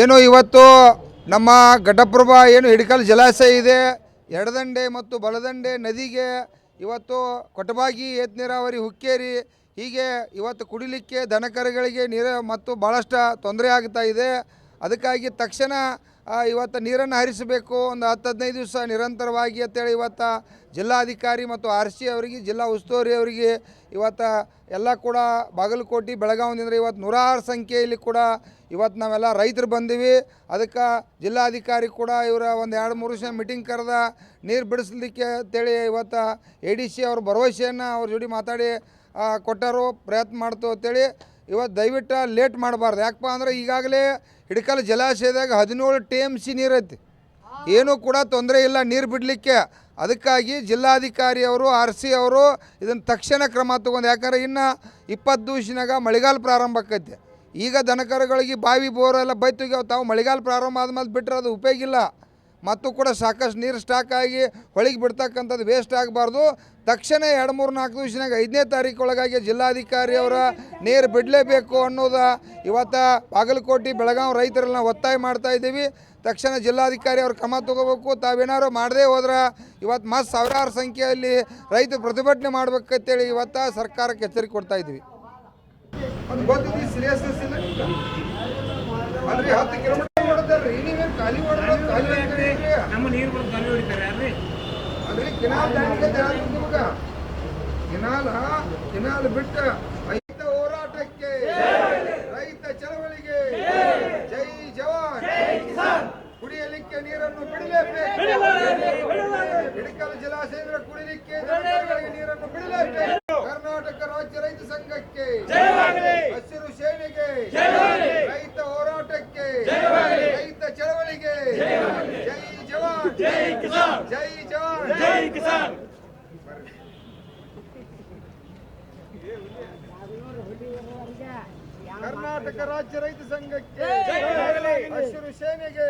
ಏನು ಇವತ್ತು ನಮ್ಮ ಘಟಪ್ರಭಾ ಏನು ಹಿಡಕಲ್ ಜಲಾಶಯ ಇದೆ, ಎಡದಂಡೆ ಮತ್ತು ಬಲದಂಡೆ ನದಿಗೆ ಇವತ್ತು ಕೊಟಬಾಗಿ, ಏತ್ ನೀರಾವರಿ, ಹುಕ್ಕೇರಿ ಹೀಗೆ ಇವತ್ತು ಕುಡಿಲಿಕ್ಕೆ ದನಕರುಗಳಿಗೆ ನೀರು ಮತ್ತು ಭಾಳಷ್ಟು ತೊಂದರೆ ಆಗ್ತಾ ಇದೆ. ಅದಕ್ಕಾಗಿ ತಕ್ಷಣ ಇವತ್ತು ನೀರನ್ನು ಹರಿಸಬೇಕು. ಒಂದು ಹತ್ತು ಹದಿನೈದು ದಿವಸ ನಿರಂತರವಾಗಿ ಅಂತೇಳಿ ಇವತ್ತು ಜಿಲ್ಲಾಧಿಕಾರಿ ಮತ್ತು ಆರ್ ಸಿ ಅವರಿಗೆ, ಜಿಲ್ಲಾ ಉಸ್ತುವಾರಿ ಅವರಿಗೆ ಇವತ್ತು ಎಲ್ಲ ಕೂಡ ಬಾಗಲಕೋಟೆ, ಬೆಳಗಾವಿಯಿಂದ ಇವತ್ತು ನೂರಾರು ಸಂಖ್ಯೆಯಲ್ಲಿ ಕೂಡ ಇವತ್ತು ನಾವೆಲ್ಲ ರೈತರು ಬಂದೀವಿ. ಅದಕ್ಕೆ ಜಿಲ್ಲಾಧಿಕಾರಿ ಕೂಡ ಇವರ ಒಂದು ಎರಡು ಮೂರು ದಿವಸ ಮೀಟಿಂಗ್ ಕರೆದ ನೀರು ಬಿಡಿಸ್ಲಿಕ್ಕೆ ಅಂತೇಳಿ ಇವತ್ತು ಎ ಡಿ ಸಿ ಅವ್ರ ಭರವಸೆಯನ್ನು ಅವ್ರ ಜೋಡಿ ಮಾತಾಡಿ ಕೊಟ್ಟರು, ಪ್ರಯತ್ನ ಮಾಡ್ತು ಅಂತೇಳಿ ಇವತ್ತು ದಯವಿಟ್ಟು ಲೇಟ್ ಮಾಡಬಾರ್ದು. ಯಾಕಪ್ಪ ಅಂದ್ರೆ ಈಗಾಗಲೇ ಹಿಡಕಲ್ ಜಲಾಶಯದಾಗ ಹದಿನೇಳು ಟಿ ಎಂ ಸಿ ನೀರೈತಿ. ಏನೂ ಕೂಡ ತೊಂದರೆ ಇಲ್ಲ ನೀರು ಬಿಡಲಿಕ್ಕೆ. ಅದಕ್ಕಾಗಿ ಜಿಲ್ಲಾಧಿಕಾರಿಯವರು, ಆರ್ ಸಿ ಅವರು ಇದನ್ನು ತಕ್ಷಣ ಕ್ರಮ ತಗೊಂಡು, ಯಾಕಂದ್ರೆ ಇನ್ನು ಇಪ್ಪತ್ತು ದಿವಸನಾಗ ಮಳೆಗಾಲ ಪ್ರಾರಂಭ ಆಕೈತಿ. ಈಗ ದನಕರುಗಳಿಗೆ ಬಾವಿ ಬೋರ್ ಎಲ್ಲ ತಾವು ಮಳೆಗಾಲ ಪ್ರಾರಂಭ ಆದ್ಮೇಲೆ ಬಿಟ್ಟರೆ ಅದು ಉಪಯೋಗ ಇಲ್ಲ. ಮತ್ತು ಕೂಡ ಸಾಕಷ್ಟು ನೀರು ಸ್ಟಾಕ್ ಆಗಿ ಹೊಳಿಗೆ ಬಿಡ್ತಕ್ಕಂಥದ್ದು ವೇಸ್ಟ್ ಆಗಬಾರ್ದು. ತಕ್ಷಣ ಎರಡು ಮೂರು ನಾಲ್ಕು ದಿವಸನಾಗ ಐದನೇ ತಾರೀಕು ಒಳಗಾಗಿ ಜಿಲ್ಲಾಧಿಕಾರಿ ಅವರ ನೀರು ಬಿಡಲೇಬೇಕು ಅನ್ನೋದು ಇವತ್ತು ಬಾಗಲಕೋಟೆ ಬೆಳಗಾವಿ ರೈತರೆಲ್ಲ ಒತ್ತಾಯ ಮಾಡ್ತಾ ಇದ್ದೀವಿ. ತಕ್ಷಣ ಜಿಲ್ಲಾಧಿಕಾರಿ ಅವರು ಕ್ರಮ ತಗೋಬೇಕು. ತಾವೇನಾದ್ರು ಮಾಡದೇ ಹೋದ್ರೆ ಇವತ್ತು ಮತ್ತೆ ಸಾವಿರಾರು ಸಂಖ್ಯೆಯಲ್ಲಿ ರೈತರು ಪ್ರತಿಭಟನೆ ಮಾಡ್ಬೇಕಂತೇಳಿ ಇವತ್ತು ಸರ್ಕಾರಕ್ಕೆ ಎಚ್ಚರಿಕೆ ಕೊಡ್ತಾ ಅಲ್ರಿ, ಹತ್ತು ಕಿಲೋಮೀಟರ್ ಹೊಡೆದ್ರಿ ನೀವೇನು ಖಾಲಿ ಹೊಡೆದ್ರೆ ಖಾಲಿ ಅಂತೀರಿ? ನಮ್ಮ ನೀರು ಬರೋದು ಗಾಳಿ ಹೊಡಿತಾರೆ ಅಲ್ರಿ ಅದ್ರಲ್ಲಿ ಕಿನಾಲ್ ದಾಟಿಗೆ ದಾರಿ ನಿಮ್ಗ ಕಿನಾಲ ಬಿಟ್ಟು ರೈತ ಹೋರಾಟಕ್ಕೆ ರೈತ ಚಳವಳಿಗೆ ಜೈ ಜವಾನ್. ಕುಡಿಯಲಿಕ್ಕೆ ನೀರನ್ನು ಬಿಡಲೇಬೇಕು. ಹಿಡಕಲ್ ಕುಡಿಲಿಕ್ಕೆ ಜನಗಳಿಗೆ ನೀರನ್ನು ಬಿಡಲೇಬೇಕು. ಕರ್ನಾಟಕ ರಾಜ್ಯ ರೈತ ಸಂಘಕ್ಕೆ ಹಸಿರು ಸೇನೆಗೆ ರೈತ ಹೋರಾಟಕ್ಕೆ ರೈತ ಚಳವಳಿಗೆ ಜೈ ಜವಾನ್. ಜೈ ಕಿಸಾನ್. ಜೈ ಜವಾನ್ ಜೈ ಕಿಸಾನ್ ಕರ್ನಾಟಕ ರಾಜ್ಯ ರೈತ ಸಂಘಕ್ಕೆ ಹಸಿರು ಸೇನೆಗೆ.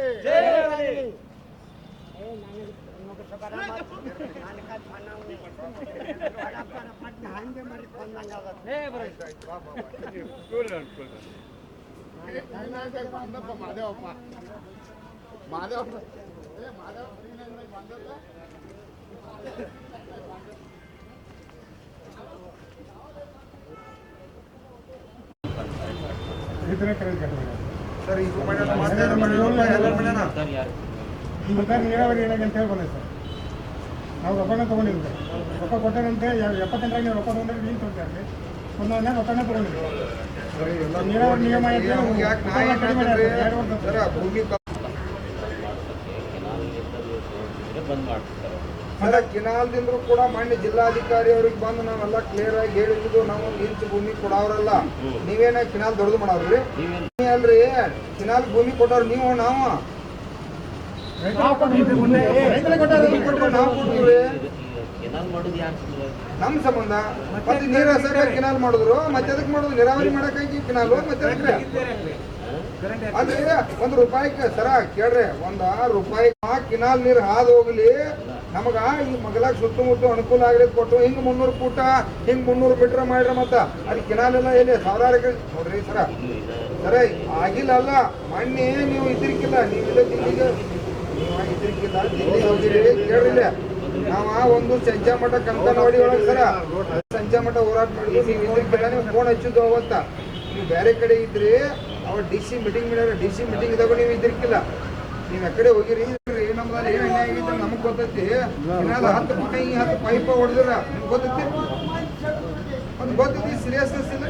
ಮಾದೇವಪ್ಪ ಮಾದೇವಪ್ಪ ಮಾಡ್ಯಾನ, ಮಾಡ್ಯಾನ, ಎಲ್ಲ ಮಾಡ್ಯಾನ. ಈ ಸರ್ಕಾರ ನೀರಾವರಿ ಇಲಾಖೆ ಅಂತ ಹೇಳಿ ಬಂದಿದೆ ಸರ್? ನಾವು ರೊಕ್ಕನ ತೊಗೊಂಡಿದ್ವಿ. ಸರ್ ರೊಕ್ಕ ಕೊಟ್ಟರಂತೆ ಎಪ್ಪತ್ತೆಂಟರಾಗ ನೀವು ರೊಕ್ಕ ತೊಗೊಂಡ್ರೆ ನೀನು ತೊಗೊಂಡ್ರಿ ಒಂದೊಂದೇ ರೊಕ್ಕನ ತೊಗೊಂಡಿದ್ವಿ. ನೀರಾವರಿ ನಿಯಮ ಸರ್, ಭೂಮಿ ಬಂದ್ ಮಾಡ್ತಾರೆ ಸರ್ ಕಿನಾಲ್ದಿಂದ್ರು ಕೂಡ ಮಾನ್ಯ ಜಿಲ್ಲಾಧಿಕಾರಿ ಅವ್ರಿಗೆ ಬಂದು ನಾವೆಲ್ಲ ಕ್ಲಿಯರ್ ಆಗಿ ಹೇಳಿದ್ದು, ನಾವು ಇಂಚ್ ಭೂಮಿ ಕೊಡೋರಲ್ಲ ನೀವೇನ ಕಿನಾಲ್ ದೊಡ್ಡದು ಮಾಡವ್ರಿ? ಅಲ್ರಿ, ಕಿನಾಲ್ ಭೂಮಿ ಕೊಟ್ಟವ್ರು ನೀವು, ನಾವು. ನಮ್ ಸಂಬಂಧ. ಮತ್ತೆ ನೀರ ಸರಿಯಾಗಿ ಕಿನಾಲ್ ಮಾಡಿದ್ರು, ಮತ್ತೆ ಅದಕ್ಕೆ ಮಾಡುದು ನೀರಾವರಿ ಮಾಡಕ್ಕಾಗಿ ಕಿನಾಲು, ಮತ್ತೆ ಅಲ್ರಿ ಒಂದ್ ರೂಪಾಯಿಗೆ ಸರ ಕೇಳ್ರಿ, ಒಂದ ರೂಪಾಯಿ ಕಿನಾಲ್ ನೀರ್ ಹಾದು ಹೋಗ್ಲಿ. ನಮಗ ಈ ಮಗಲಾಗ ಸುತ್ತಮುತ್ತ ಅನುಕೂಲ ಆಗ್ಲಿ ಕೊಟ್ಟು, ಹಿಂಗ್ ಮುನ್ನೂರು ಫೂಟ ಹಿಂಗ್ ಮುನ್ನೂರು ಮೀಟರ್ ಮಾಡ್ರ ಮತ್ತ. ಅದ್ ಕಿನಾಲ್ ಎಲ್ಲ ಎಲ್ಲಿ ಸಾವಿರಾರು ನೋಡ್ರಿ ಸರ. ಸರ, ಆಗಿಲ್ಲ ಅಲ್ಲ, ಮಣ್ಣೆ ನೀವು ಇದ್ರಿಕಿಲ್ಲ ನೀವು ಇಲ್ಲ ದಿಲ್ಲಿಗೆ ನೀವು ಇದ್ರಿಕಿಲ್ಲ. ನಾವ ಒಂದು ಸಂಜೆ ಮಠ ಕಂಕನವಾಡಿ ಸರ. ಹೋರಾಟ ಮಾಡಿದ್ವಿ. ನೀವು ಫೋನ್ ಹಚ್ಚಿದ್ದು ಅವತ್ತ. ನೀವು ಬೇರೆ ಕಡೆ ಇದ್ರಿ. ಅವ ಡಿ ಸಿ ಮೀಟಿಂಗ್ ಮಾಡ್ಯಾರ ಡಿ ಸಿ ಮೀಟಿಂಗ್ ಇದಾಗ ನೀವು ಇದ್ದಿರ್ಕಿಲ್ಲ ನೀವು ಎಕಡೆ ಹೋಗಿರಿ ನಮ್ದಲ್ಲಿ ಏನು ಅನ್ಯಾಯ ಆಗಿತ್ತು ನಮಗೆ ಗೊತ್ತೈತಿ. ಏನಾದ್ರು ಹತ್ತು ಮನೆ ಈ ಹತ್ತು ಪೈಪ ಹೊಡೆದ್ರ ನಿಮ್ಗೆ ಗೊತ್ತೈತಿ. ಅದು ಗೊತ್ತೈತಿ ಸೀರಿಯಸ್ನೆಸ್ ಇಲ್ಲ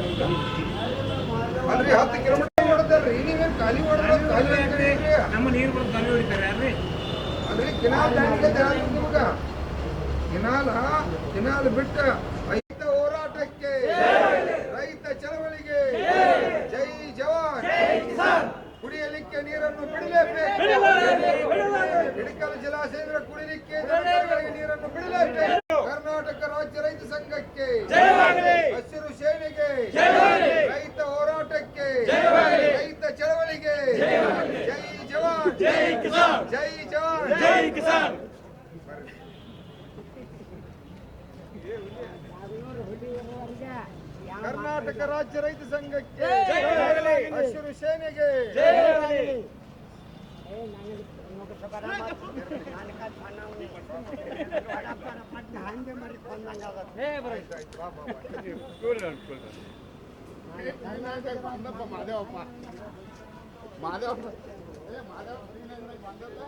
ಅಲ್ರಿ ಹತ್ತು ಕಿಲೋಮೀಟರ್ ಹೊಡೆದ್ರಿ ನೀವೇನು ಖಾಲಿ ಹೊಡೆದ್ರೆ ಖಾಲಿ? ನಮ್ಮ ನೀರು ಬರೋದು ಗಾಳಿ ಹೊಡಿತಾರೆ ಅಲ್ರಿ ನಿಮ್ಗ? ಕಿನಾಲ ಕಿನಾಲ್ ಬಿಟ್ಟ ರೈತ ಹೋರಾಟಕ್ಕೆ ರೈತ ಚಳವಳಿಗೆ ಜೈ ಜವಾನ್ ಕುಡಿಯಲಿಕ್ಕೆ ನೀರನ್ನು ಬಿಡಲೇಬೇಕು ಹಿಡಕಲ್ ಜಲಾಶಯದ ಕುಡಿಲಿಕ್ಕೆ ನೀರನ್ನು ಬಿಡಲೇಬೇಕು ಕರ್ನಾಟಕ ರಾಜ್ಯ ರೈತ ಸಂಘಕ್ಕೆ ಹಸಿರು ಸೇನೆಗೆ ರೈತ ಹೋರಾಟಕ್ಕೆ ರೈತ ಚಳವಳಿಗೆ ಜೈ ಜವಾನ್. ಜೈ ಕಿಸಾನ್. ಜೈ ಜವಾನ್. ಜೈ ಕಿಸಾನ್. ಕರ್ನಾಟಕ ರಾಜ್ಯ ರೈತ ಸಂಘಕ್ಕೆ ಹಸಿರು ಸೇನೆಗೆ ಮಾದೇವಪ್ಪ ಮಾದೇವಪ್ಪ ಏ ಮಾದೇವ ಬಂದದ್ದು